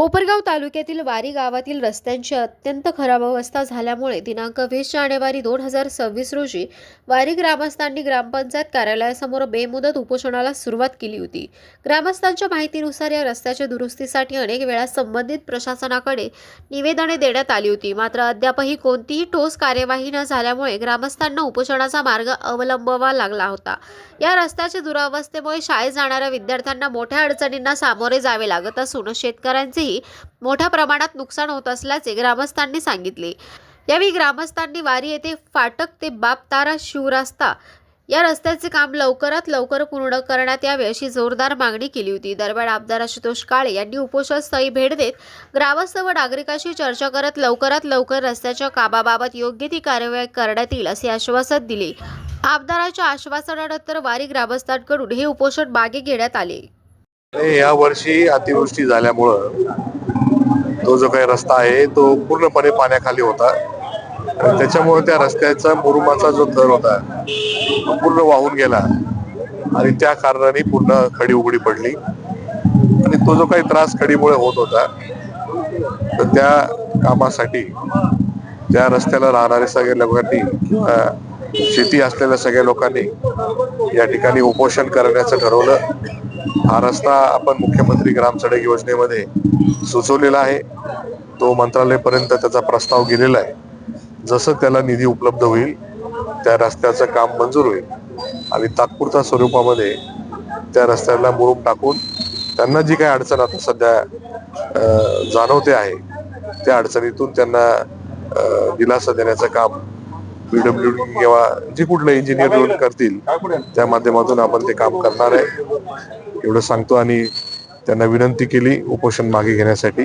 कोपरगाव तालुक्यातील वारी गावातील रस्त्यांची अत्यंत खराब अवस्था झाल्यामुळे दिनांक वीस जानेवारी दोन हजार सव्वीस रोजी वारी ग्रामस्थांनी ग्रामपंचायत कार्यालयासमोर बेमुदत उपोषणाला सुरुवात केली होती. ग्रामस्थांच्या माहितीनुसार या रस्त्याच्या दुरुस्तीसाठी अनेक वेळा संबंधित प्रशासनाकडे निवेदने देण्यात आली होती. मात्र अद्यापही कोणतीही ठोस कार्यवाही न झाल्यामुळे ग्रामस्थांना उपोषणाचा मार्ग अवलंबवा लागला होता. या रस्त्याच्या दुरावस्थेमुळे शाळेत जाणाऱ्या विद्यार्थ्यांना मोठ्या अडचणींना सामोरे जावे लागत असून पिकांचेही मोठ्या प्रमाणात नुकसान होत असल्याचे ग्रामस्थांनी सांगितले. यावेळी ग्रामस्थांनी वारी येथे फाटक ते बापतारा शिवरास्ता या रस्त्याचे काम लवकरात लवकर पूर्ण करण्यात यावे अशी जोरदार मागणी केली होती. दरम्यान आमदार आशुतोष काळे यांनी उपोषण स्थळी भेट देत ग्रामस्थ व नागरिकांशी चर्चा करत लवकरात लवकर रस्त्याच्या कामाबाबत योग्य ती कार्यवाही करण्यात येईल असे आश्वासन दिले. आमदाराच्या आश्वासनानंतर वारी ग्रामस्थांकडून हे उपोषण मागे घेण्यात आले. या वर्षी अतिवृष्टी झाल्यामुळं तो जो काही रस्ता आहे तो पूर्णपणे पाण्याखाली होता. आणि त्याच्यामुळे त्या रस्त्याचा मुरुमाचा जो थर होता तो पूर्ण वाहून गेला. आणि त्या कारणाने पूर्ण खडी उघडी पडली. आणि तो जो काही त्रास खडीमुळे होत होता तर त्या कामासाठी त्या रस्त्याला राहणाऱ्या सगळ्या लोकांनी किंवा शेती असलेल्या सगळ्या लोकांनी या ठिकाणी उपोषण करण्याचं ठरवलं. हा रस्ता आपण मुख्यमंत्री ग्राम सडक योजनेमध्ये सुचवलेला आहे. तो मंत्रालयापर्यंत त्याचा प्रस्ताव गेलेला आहे. जसं त्याला निधी उपलब्ध होईल त्या रस्त्याचं काम मंजूर होईल. आणि तात्पुरत्या स्वरूपामध्ये त्या रस्त्याला मुरूप टाकून त्यांना जी काही अडचण आता सध्या जाणवते आहे त्या अडचणीतून त्यांना दिलासा देण्याचं काम पीडब्ल्यू किंवा जे कुठलं इंजिनियर येऊन करतील त्या माध्यमातून आपण ते काम करणार आहे. एवढं सांगतो आणि त्यांना विनंती केली उपोषण मागे घेण्यासाठी.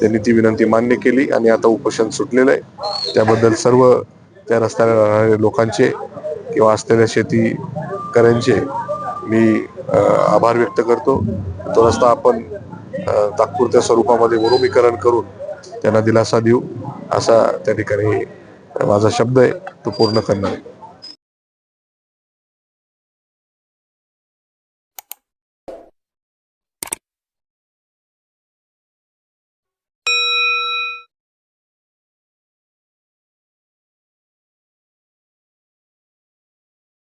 त्यांनी ती विनंती मान्य केली आणि आता उपोषण सुटलेलं आहे. त्याबद्दल सर्व त्या रस्त्याला राहणाऱ्या लोकांचे किंवा असलेल्या शेतीकऱ्यांचे मी आभार व्यक्त करतो. तो रस्ता आपण तात्पुरत्या स्वरूपामध्ये मुरुमीकरण करून त्यांना दिलासा देऊ असा त्या ठिकाणी माझा शब्द आहे. तो पूर्ण करणार आहे.